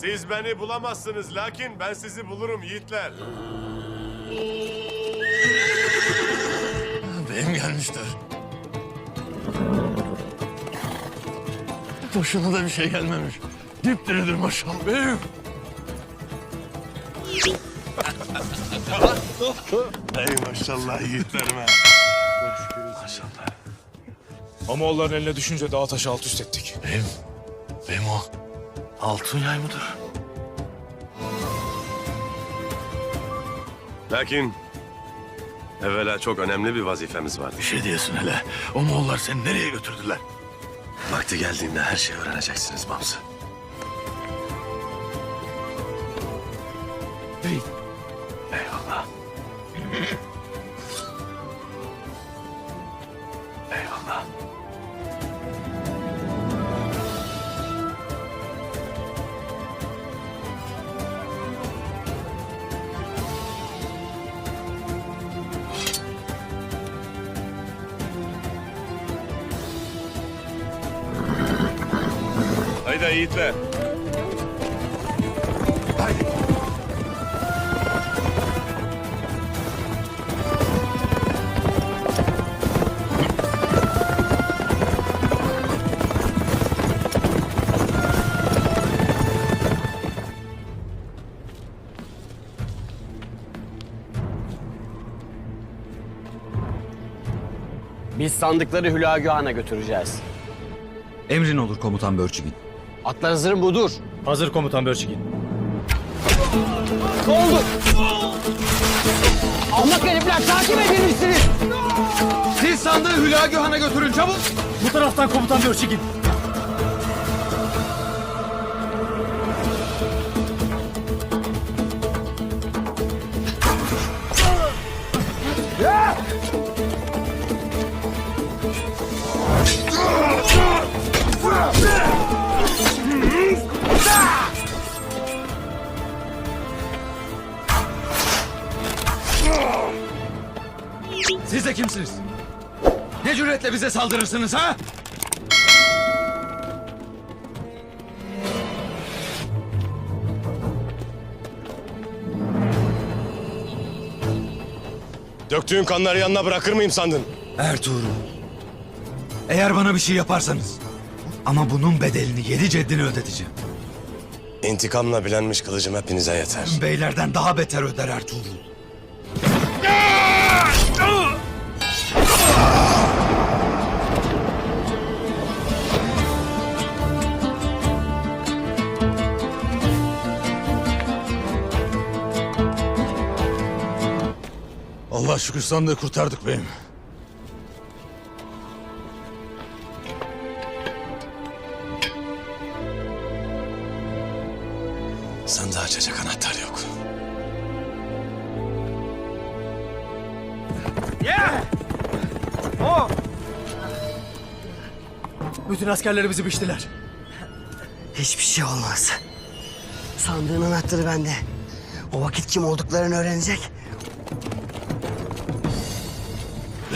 Siz beni bulamazsınız lakin ben sizi bulurum yiğitler. Beyim gelmiştir. Boşuna da bir şey gelmemiş. Dipdiridir maşallah beyim. Ey maşallah yiğitlerime. Maşallah. Ama eline düşünce dağ taşı alt üst ettik. Beyim, beyim o. Altın yay mıdır? Lakin evvela çok önemli bir vazifemiz var. Bir şey diyorsun hele. O Moğollar seni nereye götürdüler? Vakti geldiğinde her şeyi öğreneceksiniz Bamsı. Haydi yiğitler. Biz sandıkları Hülagühan'a götüreceğiz. Emrin olur komutan Börçigin. Atlar hazır mı budur? Hazır komutan Börçigin. Oldu. Ahmak herifler takip edilmişsiniz. Siz sandığı Hülagühan'a götürün çabuk. Bu taraftan komutan Börçigin. Siz de kimsiniz? Ne cüretle bize saldırırsınız ha? Döktüğün kanları yanına bırakır mıyım sandın? Ertuğrul. Eğer bana bir şey yaparsanız ama bunun bedelini yedi ceddini ödeteceğim. İntikamla bilenmiş kılıcım hepinize yeter. Beylerden daha beter öder Ertuğrul. Allah şükür sandığı kurtardık beyim. Sandığı açacak anahtar yok. Bütün askerlerimizi biçtiler. Hiçbir şey olmaz. Sandığın anahtarı bende. O vakit kim olduklarını öğrenecek.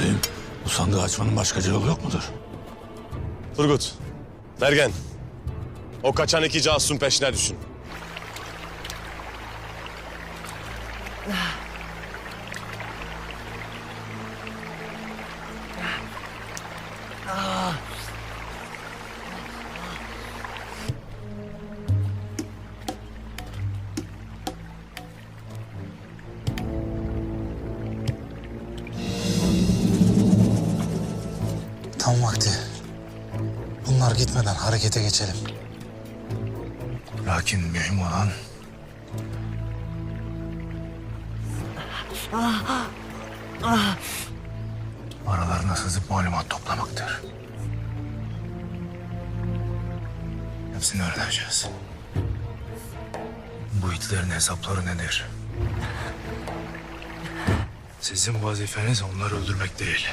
Beyim, bu sandığı açmanın başka yolu yok mudur? Turgut, Bergen. O kaçan iki casusun peşine düşün. Tam vakti. Bunlar gitmeden harekete geçelim. Lakin mühim olan... Aralarına sızıp malumat toplamaktır. Hepsini öğreneceğiz. Bu itlerin hesapları nedir? Sizin vazifeniz onları öldürmek değil.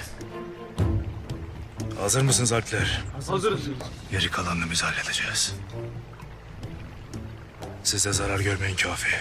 Hazır mısınız Alpler? Hazırız. Geri kalanını biz halledeceğiz. Siz de zarar görmeyin kafi.